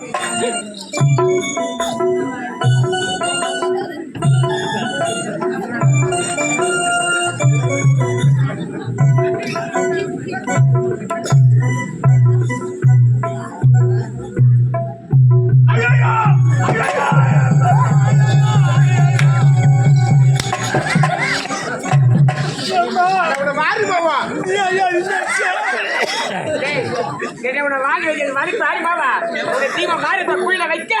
அவனை என்னை உன்னை வாங்கி வைக்கிறது மாதிரி மாறி மாவா உன்னை தீமை மாறி இப்ப குழியில வைக்க.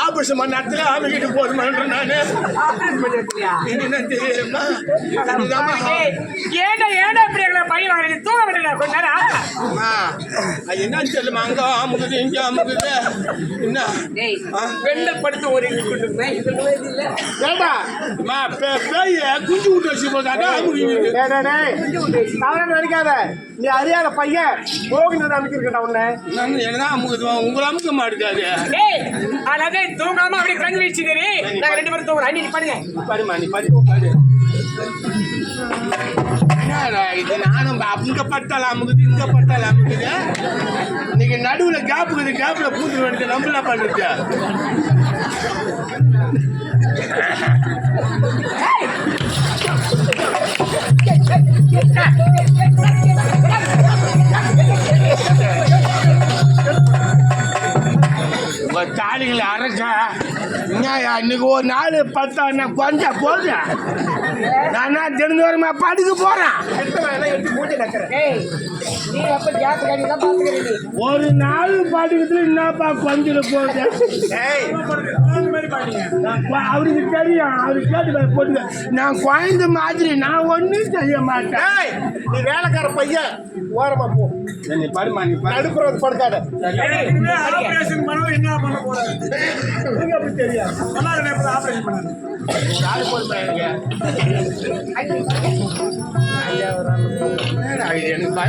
ஆபரேஷன் பண்ண. இடத்துல ஆமிக்கிட்டு போதுமான்ற நானு. ஆபரேஷன்? என்ன தெரியுமா ஏன்டா ஏன்டா இப்படி எங்களை வாங்கி தூங்க கொஞ்ச நேரம் என்னன்னு சொல்லுமா? அங்க அமுகுது இங்க அமுகுது. என்ன? டேய் ஆ? பெண்கள் படுத்து ஒரு பேய குஞ்சு விட்டு வச்சு போதாங்க அமுகிட்டு தவறாக நினைக்காத. நீ அறியாத பையன் போகினது அமைக்கிருக்கா உன்னை. உங்களை அமுக்க மாட்டேது டேய் அதாவது தூங்காம அப்படியே கண் வீழ்ச்சிக்கிறீ நாங்க ரெண்டு பேரும் தூங்குறோம். அண்ணி பண்ணுங்க பாருமா நீ பாரு இது? நானும் அங்க பட்டால அமுகுது இங்க பட்டால அமுகுது இன்னைக்கு நடுவுல கேப் இருக்குது கேப்ல பூத்து வந்து நம்மள பண்ணுது உங்க தாலிகளை அரைச்ச என்னய்யா, இன்னைக்கு ஒரு நாள் பத்தா நான் கொஞ்சம் போகுது நான் தினந்தோறுமா படுக்க போறேன்? ஒரு நாள் படுக்கிறதுல என்னப்பா கொஞ்சம் போகுது அவருக்கு தெரியும் அவருக்கு கேட்டு போட்டுக்க. நான் குழந்தை மாதிரி நான் ஒன்றும் செய்ய மாட்டேன். ஏய், நீ வேலைக்கார பையன். ஓரமா போ. நீ படுமா படுக்காத. என்ன பண்ண தெரியாது. சொன்னாரு ஒரு ஆள் போதுமா எனக்கு இது எனக்கு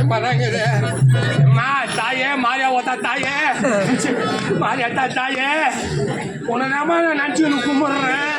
அம்மா தாயே மாரியா ஓத்தா தாயே மாரியாத்தா தாயே உன்னை நாம நான் நினச்சி கும்பிட்றேன்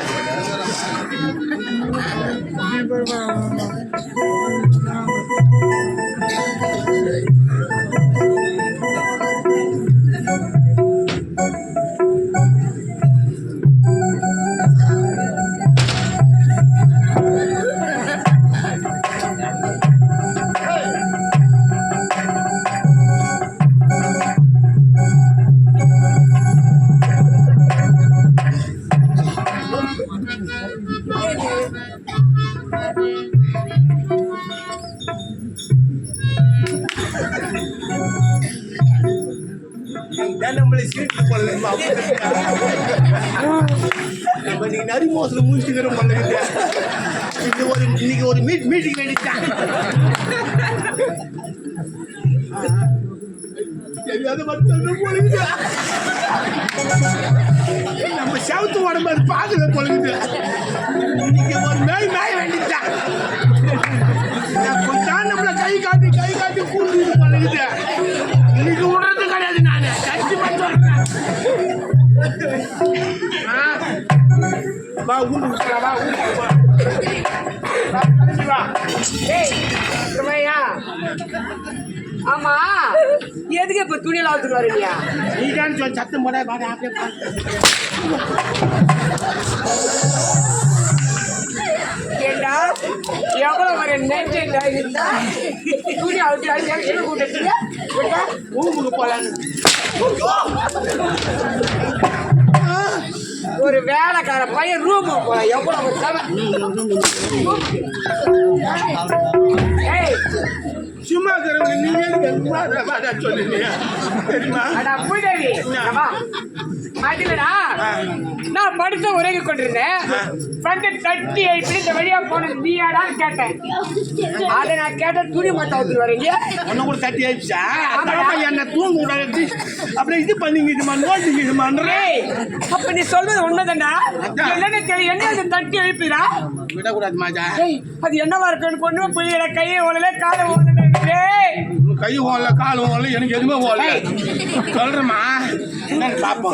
நம்மளை சீட்டு போடலமா நம்ம இன்னைக்கு நரி மோசத்தில் முடிச்சுக்கிறோம் இன்னைக்கு ஒரு இன்னைக்கு ஒரு மீட் மீட்டிங் வேண்டிட்டான் பொழுது நம்ம சவுத்து உடம்பு அது பொழுது இன்னைக்கு ஒரு மேல் மேய வேண்டிட்டான் வா ஊருக்கு வா ஊருக்கு வா டேய் சுமையா ஆமா. எதுக்கு இப்ப துணியில அவுத்துட்டு வரீங்க நீ தான் சொல் சத்தம் போட வாடா அப்படியே. ஏண்டா? எவ்வளவு ஒரு நெஞ்சல இருந்தா? துணி போலான்னு. ஒரு வேலைக்கார பையன் போல எவ்வளவு சும்மா இருக்கிறவங்க நீ எதுக்கு வாடா வாடா சொல்லுங்க. தெரியுமா? அதுலடா நான் படுத்து உறங்கி கொண்டிருந்தேன். வந்து தட்டி எழுப்பி இந்த வழியா போனது நீயாடான்னு கேட்டேன். அதை நான் கேட்ட துணி மட்டும் ஊத்துட்டு வரீங்க. ஒன்னும் கூட தட்டி அப்புறமா என்ன தூங்க விடாது அப்படியே இது பண்ணிக்கிட்டுமா நோட்டிக்கிட்டுமான்ற அப்ப நீ சொல்றது உண்மைதான்டா. என்னன்னு தெரியும் என்ன அது தட்டி எழுப்பிடா விடக்கூடாது மாஜா அது என்னவா இருக்குன்னு பொண்ணு புள்ளியோட கையை ஓடல காலை ஓடல. கை ஓடல கால் ஓடல எனக்கு எதுவுமே ஓடல. சொல்றேம்மா. பாப்போம்.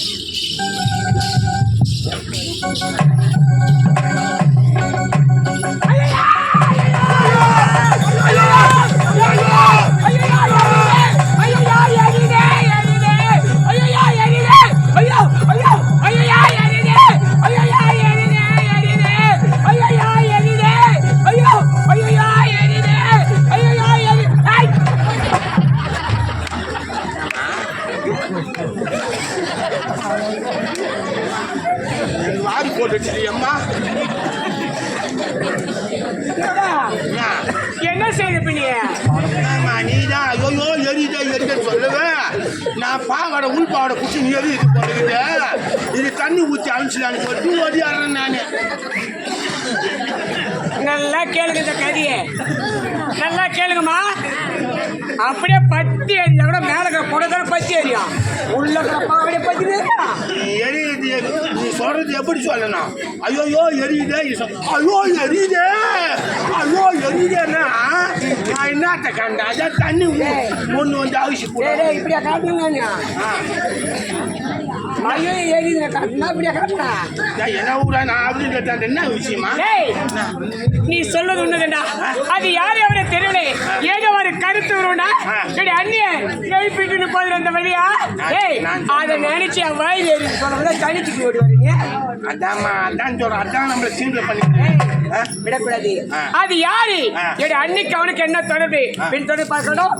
நீதான் ஐயோ எரியுதே எரியுதே சொல்லுவேன் நான் பாவாடை உள் பாவாடை குச்சி நீ போட்டுக்கிட்டு இது தண்ணி ஊற்றி அனுப்பிச்சிடான்னு சொல்லிட்டு ஓடியாடுறேன் நான்? நல்லா கேளுங்க இந்த கதையை. நல்லா கேளுங்கம்மா. அப்படியே பத்தி எரிஞ்சா கூட மேல இருக்கிற புடவை பத்தி எரியும் உள்ள இருக்கிற பாவடைய பத்தி. எரியுது நீ சொல்றது எப்படி சொல்லணும்? ஐயோ எரியுதே ஐயோ எரியுதே. ஐயோ எரியுதேன்னா நான் என்னத்த கண்டேன் அதான் தண்ணி ஒன்று வந்து அவிச்சு டேய், போட டேய், இப்படியா காட்டுங்க ஐயோ எரியுதுங்க காட்டுனா என்ன ஊரா? நான் அப்படின்னு கேட்டேன் என்ன விஷயமா? நீ சொல்வது உண்மைதான்டா. அது யாரு அவரை தெரியல ஏதோ ஒரு கருத்து வரும்டா. சரி அண்ணிய எழுப்பிட்டு போதுல அந்த வழியா? டேய் அதை நினைச்சு வாயில் ஏறி சொல்ல தனிச்சுட்டு ஓடி வரீங்க அதாம்மா அதான் சொல்றேன். அதான் நம்மளை சீண்டை பண்ணி ஏய், விடக்கூடாது. ஆ. அது யாரு? அன்னைக்கு அவனுக்கு என்ன தொடர்பு? பின் தொடர்பு பார்க்கணும்.